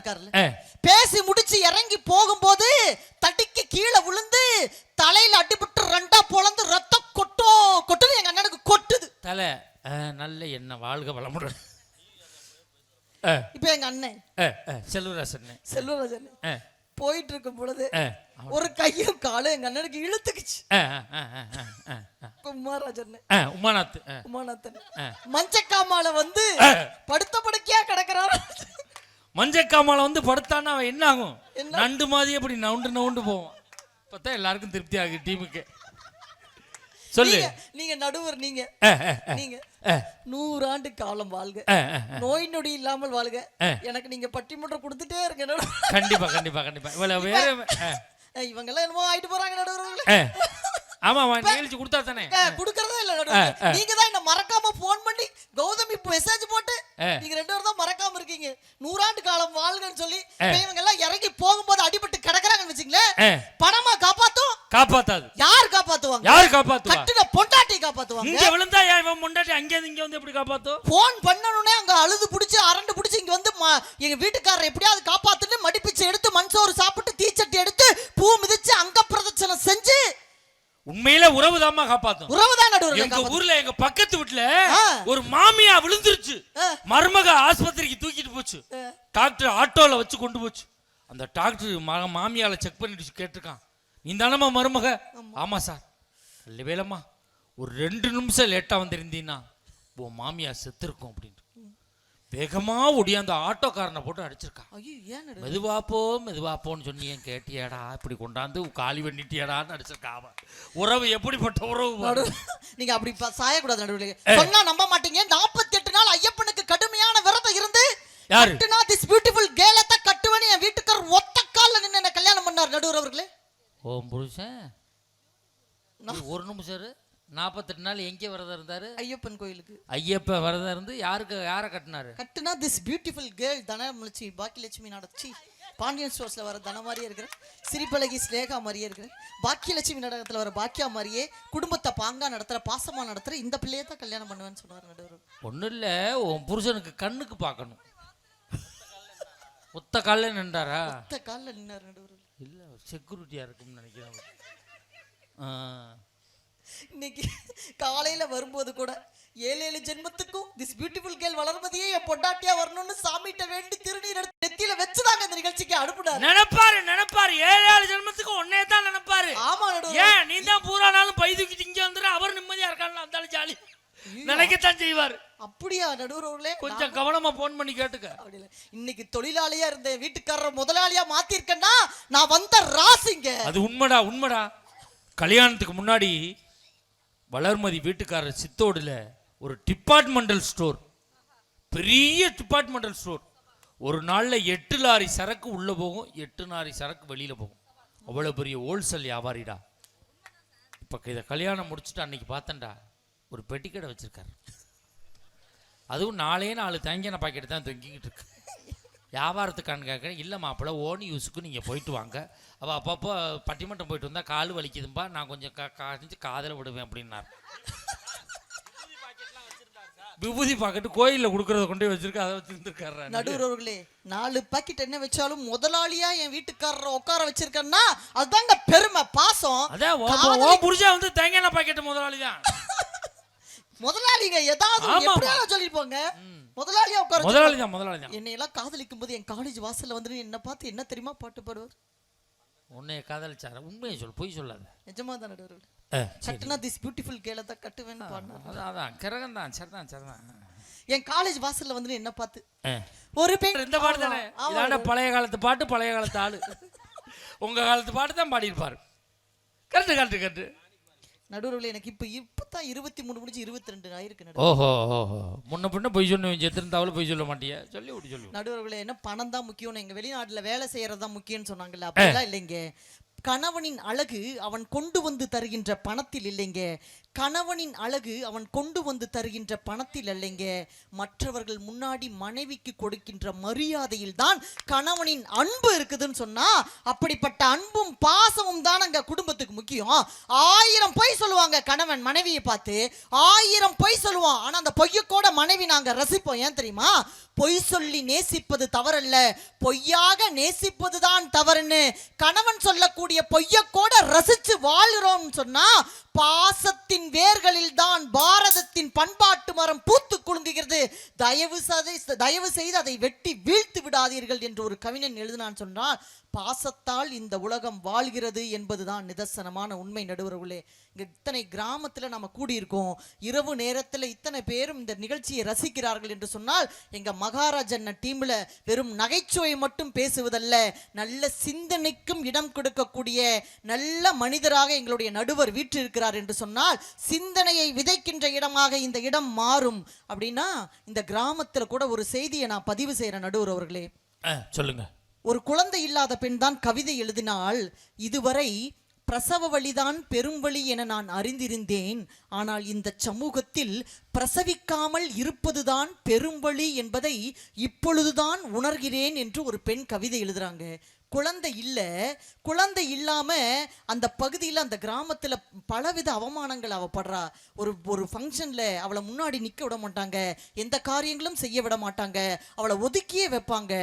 இருக்காருல்ல. பேசி முடிச்சு இறங்கி போகும்போது தட்டிக்கு கீழே விழுந்து தலையில அடிபட்டு ரெண்டா பொளந்து ரத்தம் கொட்டும் கொட்டுது. எங்க அண்ணனுக்கு கொட்டுது. தலை நல்ல எண்ணெய் வாழ்க வளமுடன். இப்ப எங்க அண்ணன். செல்வராசன் செல்வராஜன் ஆ, போயிட்டு இருக்கும் பொழுது ஒரு கையும் காலும் எங்க அண்ணனுக்கு இழுத்துக்குச்சு. ஆ, உமாநாத் ஆ. மஞ்சக்காமால வந்து. படுத்த படுக்கையா கிடக்குறாரு. மஞ்சக்காமால வந்து படுத்தான்னா அவன் என்ன? ஆகும்? நண்டு மாதிரி அப்படி நவுண்டு நவுண்டு போவான். பார்த்தா எல்லாருக்கும் திருப்தி ஆகுது டீமுக்கு. சொல்லு. நீங்க- நடுவர் நீங்க. நீங்க. ஆ, நூறாண்டு காலம் வாழ்க. நோய் நொடி இல்லாமல் வாழ்க. எனக்கு நீங்க பட்டிமன்றம் கொடுத்துட்டே இருக்க. கண்டிப்பா கண்டிப்பா கண்டிப்பா. இவ்வளவு வேற இவங்க எல்லாம் என்னமோ ஆயிட்டு போறாங்க நடுவர்களே. ஆமா அவன் நிகழ்ச்சி கொடுத்தா தானே? குடுக்கறதே இல்ல நடுவர். நீங்க தான் என்ன மறக்காம போன் பண்ணி கௌதம் இப்ப மெசேஜ் போட்டு. நீங்க ரெண்டு பேரும் தான் மறக்காம இருக்கீங்க. நூறாண்டு காலம் வாழ்கன்னு சொல்லி இவங்க எல்லாம் இறங்கி போகும்போது அடிபட்டு கிடக்குறாங்கன்னு வச்சுங்களேன் பணமா காப்பாத்தும். காப்பாத்தாது. யார் காப்பாத்துவாங்க? யாரு காப்பாத்துவா? கட்டுன பொண்டாட்டி காப்பாத்துவாங்க. இங்க விழுந்தா ஏன் இவன் முண்டாட்டி அங்கே இங்க வந்து எப்படி காப்பாத்தும்? போன் பண்ணணுனே அங்க அழுது புடிச்சு அரண்டு புடிச்சு இங்க வந்து எங்க வீட்டுக்காரர் எப்படியாவது காப்பாத்துன்னு மடிப்பிச்சு எடுத்து மண் சோறு சாப்பிட்டு தீச்சட்டி எடுத்து உண்மையில உறவுதாம்மா காப்பாத்தும் உறவுதான் நடுவர் எங்க ஊர்ல எங்க பக்கத்து வீட்டுல. ஒரு மாமியா விழுந்துருச்சு. மருமக ஆஸ்பத்திரிக்கு தூக்கிட்டு போச்சு. டாக்டர் ஆட்டோல வச்சு கொண்டு போச்சு. அந்த டாக்டர் மாமியால செக் பண்ணிட்டு கேட்டிருக்கான். நீ தானம்மா மருமக? ஆமா. சார். நல்ல வேலைம்மா ஒரு ரெண்டு நிமிஷம் லேட்டா வந்திருந்தீன்னா உன் மாமியா செத்துருக்கும் அப்படின்ட்டு. வேகமா ஒடியாந்து ஆட்டோக்காரனை போட்டு அடிச்சிருக்கான் ஐயோ ஏன் நடுவர் மெதுவா போ மெதுவா போன்னு சொன்னியே கேட்டியாடா? இப்படி கொண்டாந்து காலி பண்ணிட்டியாடான்னு அடிச்சிருக்கா அவன். உறவு எப்படிப்பட்ட உறவு நீங்க அப்படி சாயக்கூடாது நடுவில். சொன்னா நம்ப மாட்டீங்க. நாற்பத்தி எட்டு நாள் ஐயப்பனுக்கு கடுமையான விரதம் இருந்து யாரு? திஸ் பியூட்டிஃபுல் கேலத்தை கட்டுவனு என் வீட்டுக்காரர் ஒத்த கால்ல நின்னு என்ன கல்யாணம் பண்ணார் நடுவர் அவர்களே. ஓ புருஷன். ஒரு நிமிஷம் நாற்பத்தெட்டு நாள் எங்கே விரதம் இருந்தாரு? ஐயப்பன் கோயிலுக்கு. ஐயப்ப விரதம் இருந்து யாருக்கு யாரை கட்டினாரு? கட்டுனா this beautiful girl Dhanalakshmi Bhagyalakshmi நடச்சி Pandian ஸ்டோர்ஸ்ல வர தன மாதிரியே இருக்கிறேன் சிரிப்பழகி ஸ்னேகா மாதிரியே இருக்கிறேன் பாக்கியலட்சுமி நாடகத்துல வர பாக்கியா மாதிரியே குடும்பத்தை பாங்கா நடத்துற பாசமா நடத்துற இந்த பிள்ளையை தான் கல்யாணம் பண்ணுவேன்னு சொன்னார் நடுவர் ஒன்றும் இல்லை உன் புருஷனுக்கு கண்ணுக்கு பார்க்கணும். ஒத்த காலில் நின்றாரா? ஒத்த காலில் நின்னார் நடுவர் இல்லை செக்யூரிட்டியாக இருக்கும்னு நினைக்கிறேன். ஆ. இன்னைக்கு காலையில வரும்போது கூட ஏழு ஏழு ஜென்மத்துக்கும் திஸ் பியூட்டிஃபுல் கேர்ள் வளர்மதியே என் பொண்டாட்டியா வரணும்னு சாமிகிட்ட வேண்டி திருநீர் எடுத்து நெத்தியில வச்சுதாங்க இந்த நிகழ்ச்சிக்கு அனுப்புனாரு. நினைப்பாரு நினைப்பாரு. ஏழு ஏழு ஜென்மத்துக்கு ஒன்னே தான் நினைப்பாரு. ஆமா ஏன் நீ தான் பூரா நாளும் பை தூக்கிட்டு இங்க வந்துரு அவர் நிம்மதியா இருக்கான்னு அந்த ஜாலி. நினைக்கத்தான் செய்வார். அப்படியா நடுவர் அவர்களே? கொஞ்சம் கவனமா போன் பண்ணி கேட்டுக்க. இன்னைக்கு தொழிலாளியா இருந்த வீட்டுக்காரர் முதலாளியா மாத்திருக்கேன்னா நான் வந்த ராசிங்க. அது உண்மைடா உண்மைடா. கல்யாணத்துக்கு முன்னாடி வளர்மதி வீட்டுக்காரர் சித்தோடுல ஒரு டிபார்ட்மெண்டல் ஸ்டோர் பெரிய டிபார்ட்மெண்டல் ஸ்டோர் ஒரு நாளில் எட்டு லாரி சரக்கு உள்ள போகும் எட்டு லாரி சரக்கு வெளியில போகும். அவ்வளவு பெரிய ஹோல்சேல் வியாபாரிடா. இப்ப இதை கல்யாணம் முடிச்சுட்டு அன்னைக்கு பார்த்தேன்டா. ஒரு பெட்டிக்கடை வச்சிருக்காரு. அதுவும் நாலே நாலு தேங்காய் பாக்கெட் தான் தொங்கிக்கிட்டு இருக்கு. வியாபாரத்துக்கான்னு கேட்குறேன் இல்லை மாப்பிள்ள ஓன் யூஸுக்கு நீங்கள் போயிட்டு வாங்க. அவள் அப்பப்போ பட்டிமன்றம் போயிட்டு வந்தால் கால் வலிக்குதும்பா நான் கொஞ்சம் கா காய்ச்சி காதில் விடுவேன் அப்படின்னார். விபூதி பாக்கெட்டு கோயிலில் கொடுக்கறத கொண்டு போய் வச்சிருக்க அதை வச்சுருந்துருக்காரு நடுவர் அவர்களே நாலு பாக்கெட் என்ன வச்சாலும் முதலாளியா என் வீட்டுக்காரரை உட்கார வச்சிருக்கேன்னா அதுதாங்க பெருமை பாசம். அதான் ஓ- புருஷன் வந்து தேங்காய் பாக்கெட்டு முதலாளி தான். முதலாளிங்க ஏதாவது. எப்படியாவது சொல்லிட்டு போங்க. முதலாளியா உட்கார முதலாளி தான் முதலாளி தான் என்னை எல்லாம் காதலிக்கும் போது என் காலேஜ் வாசல்ல வந்து என்ன பார்த்து என்ன தெரியுமா பாட்டு பாடுவார்? உன்னைய காதலிச்சார? உண்மையை சொல் பொய் சொல்லாத. நிஜமா தான் நடுவர் கட்டுனா திஸ் பியூட்டிஃபுல் கேள தான் கட்டுவேன்னு பாடினார். அதான் கிரகம் தான் சரிதான் சரிதான். என் காலேஜ் வாசல்ல வந்து என்ன பார்த்து. ஒரு பெண் இந்த பாட்டு தானே? பழைய காலத்து பாட்டு பழைய காலத்து ஆளு. உங்க காலத்து பாட்டு தான் பாடியிருப்பாரு. கரெக்டு கரெக்டு கரெக்டு நடுவர்களே எனக்கு இப்ப இப்பதான் இருபத்தி மூணு முடிஞ்சு இருபத்தி ரெண்டு ஆயிருக்கு ஓஹோ ஓஹோ. முன்ன பின்ன பொய் சொன்ன செத்துருந்தாவில் பொய் சொல்ல மாட்டியா? சொல்லி விட்டு சொல்லி நடுவர்களே என்ன பணம் தான் முக்கியம் எங்க வெளிநாட்டுல வேலை செய்யறது தான் முக்கியம்னு சொன்னாங்கல்ல அப்படிலாம் இல்லைங்க. கணவனின் அழகு அவன் கொண்டு வந்து தருகின்ற பணத்தில் இல்லைங்க. கணவனின் அழகு அவன் கொண்டு வந்து தருகின்ற பணத்தில் அல்லைங்க. மற்றவர்கள் முன்னாடி மனைவிக்கு கொடுக்கின்ற மரியாதையில் தான் கணவனின் அன்பு இருக்குதுன்னு சொன்னா அப்படிப்பட்ட அன்பும் பாசமும் தான் அங்க குடும்பத்துக்கு முக்கியம். ஆயிரம் பொய் சொல்லுவாங்க கணவன் மனைவியை பார்த்து. ஆயிரம் பொய் சொல்லுவான். ஆனா அந்த பொய்யக்கோட மனைவி நாங்க ரசிப்போம். ஏன் தெரியுமா? பொய் சொல்லி நேசிப்பது தவறல்ல. பொய்யாக நேசிப்பதுதான் தவறுன்னு கணவன் சொல்லக்கூடிய பொய்ய கூட ரசிச்சு வாழ்கிறோம்னு சொன்னா பாசத்தின் வேர்களில் தான் பாரதத்தின் பண்பாட்டு மரம் பூத்து குலுங்குகிறது. தயவு சதை தயவு செய்து அதை வெட்டி வீழ்த்து விடாதீர்கள் என்று ஒரு கவிஞன் எழுதினான் சொன்னால் பாசத்தால் இந்த உலகம் வாழ்கிறது என்பதுதான் நிதர்சனமான உண்மை நடுவர்களே இங்க இத்தனை கிராமத்துல நம்ம கூடியிருக்கோம். இரவு நேரத்துல இத்தனை பேரும் இந்த நிகழ்ச்சியை ரசிக்கிறார்கள் என்று சொன்னால் எங்க மகாராஜன்ன டீம்ல வெறும் நகைச்சுவை மட்டும் பேசுவதல்ல. நல்ல சிந்தனைக்கும் இடம் கொடுக்கக்கூடிய நல்ல மனிதராக எங்களுடைய நடுவர் வீற்றிருக்கிறார். என்று சொன்னால் சிந்தனையை விதைக்கின்ற இடமாக இந்த இடம் மாறும். அப்படின்னா இந்த கிராமத்துல கூட ஒரு செய்தியை நான் பதிவு செய்யறேன் நடுவர் அவர்களே. சொல்லுங்க. ஒரு குழந்தை இல்லாத பெண் தான் கவிதை எழுதினால் இதுவரை பிரசவ வழிதான் பெரும் வழி என நான் அறிந்திருந்தேன். ஆனால் இந்த சமூகத்தில் பிரசவிக்காமல் இருப்பதுதான் பெரும் வழி என்பதை இப்பொழுதுதான் உணர்கிறேன் என்று ஒரு பெண் கவிதை எழுதுறாங்க. குழந்தை இல்லை. குழந்தை இல்லாமல் அந்த பகுதியில் அந்த கிராமத்தில் பலவித அவமானங்கள் அவ படுறா. ஒரு ஒரு ஃபங்க்ஷனில் அவளை முன்னாடி நிற்க விட மாட்டாங்க. எந்த காரியங்களும் செய்ய விட மாட்டாங்க. அவளை ஒதுக்கியே வைப்பாங்க.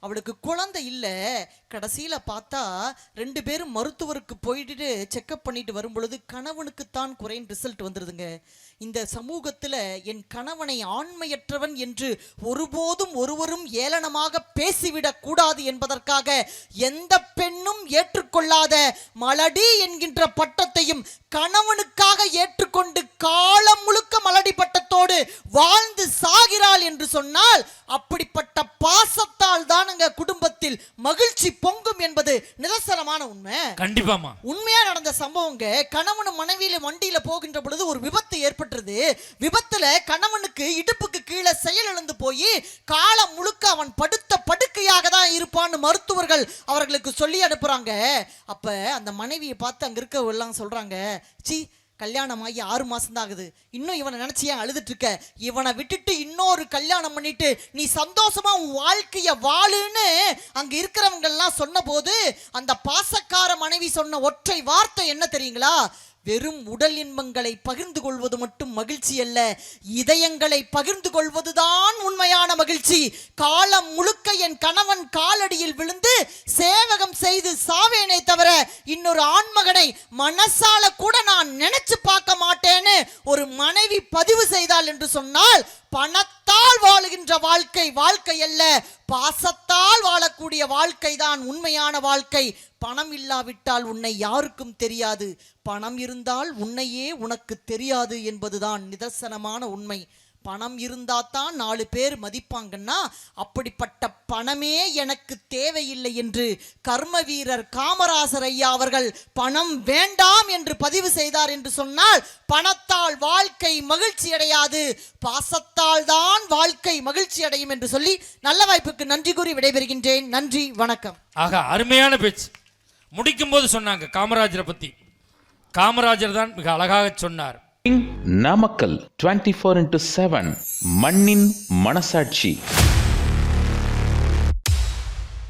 அவளுக்கு குழந்தை இல்லை. கடைசியில் பார்த்தா ரெண்டு பேரும் மருத்துவருக்கு போயிட்டு செக்கப் பண்ணிட்டு வரும் பொழுது கணவனுக்குத்தான் குறையின் ரிசல்ட் வந்துடுதுங்க இந்த சமூகத்தில் என் கணவனை ஆண்மையற்றவன் என்று ஒருபோதும் ஒருவரும் ஏளனமாக பேசிவிடக் கூடாது என்பதற்காக எந்த பெண்ணும் ஏற்றுக்கொள்ளாத மலடி என்கின்ற பட்டத்தையும் கணவனுக்காக ஏற்றுக்கொண்டு காலம் முழுக்க மலடி பட்டத்தோடு வாழ்ந்து சாகிறாள் என்று சொன்னால் அப்படிப்பட்ட பாசத்தால் தான் குடும்ப குடும்பத்தில் மகிழ்ச்சி பொங்கும் என்பது நிதர்சனமான உண்மை. கண்டிப்பாமா உண்மையா நடந்த சம்பவங்க கணவனும் மனைவியில வண்டியில போகின்ற பொழுது ஒரு விபத்து ஏற்பட்டது. விபத்துல கணவனுக்கு இடுப்புக்கு கீழே செயல் இழந்து போய் காலம் முழுக்க அவன் படுத்த படுக்கையாக தான் இருப்பான்னு மருத்துவர்கள் அவர்களுக்கு சொல்லி அனுப்புறாங்க. அப்ப அந்த மனைவியை பார்த்து அங்க இருக்க எல்லாம் சொல்றாங்க சி கல்யாணம் ஆகி ஆறு மாதம் தான் ஆகுது இன்னும் இவனை நினச்சி ஏன் அழுதுட்டு இருக்க இவனை விட்டுட்டு இன்னொரு கல்யாணம் பண்ணிட்டு நீ சந்தோஷமா உன் வாழ்க்கைய வாழுன்னு அங்க இருக்கிறவங்க எல்லாம் சொன்ன போது அந்த பாசக்கார மனைவி சொன்ன ஒற்றை வார்த்தை என்ன தெரியுங்களா? வெறும் உடல் இன்பங்களை பகிர்ந்து கொள்வது மட்டும் மகிழ்ச்சி அல்ல இதயங்களை பகிர்ந்து கொள்வதுதான் உண்மையான மகிழ்ச்சி. காலம் முழுக்க என் கணவன் காலடியில் விழுந்து சேவகம் செய்து சாவேனே தவிர இன்னொரு ஆண்மகனை மனசால கூட நான் நினைச்சு பார்க்க மாட்டேன்னு ஒரு மனைவி பதிவு செய்தாள் என்று சொன்னால் பணத்தால் வாழுகின்ற வாழ்க்கை வாழ்க்கை அல்ல. பாசத்தால் வாழக்கூடிய வாழ்க்கை தான் உண்மையான வாழ்க்கை. பணம் இல்லாவிட்டால் உன்னை யாருக்கும் தெரியாது. பணம் இருந்தால் உன்னையே உனக்கு தெரியாது என்பதுதான் நிதர்சனமான உண்மை. பணம் இருந்தாதான் நாலு பேர் மதிப்பாங்கன்னா அப்படிப்பட்ட பணமே எனக்கு தேவையில்லை என்று கர்ம வீரர் காமராசர் ஐயா அவர்கள் பணம் வேண்டாம் என்று பதிவு செய்தார் என்று சொன்னால் பணத்தால் வாழ்க்கை மகிழ்ச்சி அடையாது. பாசத்தால் தான் வாழ்க்கை மகிழ்ச்சி அடையும் என்று சொல்லி நல்ல வாய்ப்புக்கு நன்றி கூறி விடைபெறுகின்றேன். நன்றி வணக்கம். ஆகா அருமையான பேச்சு. முடிக்கும் போது சொன்னாங்க காமராஜரை பத்தி. காமராஜர் தான் மிக அழகாக சொன்னார். Namakkal twenty four into seven மண்ணின் மனசாட்சி.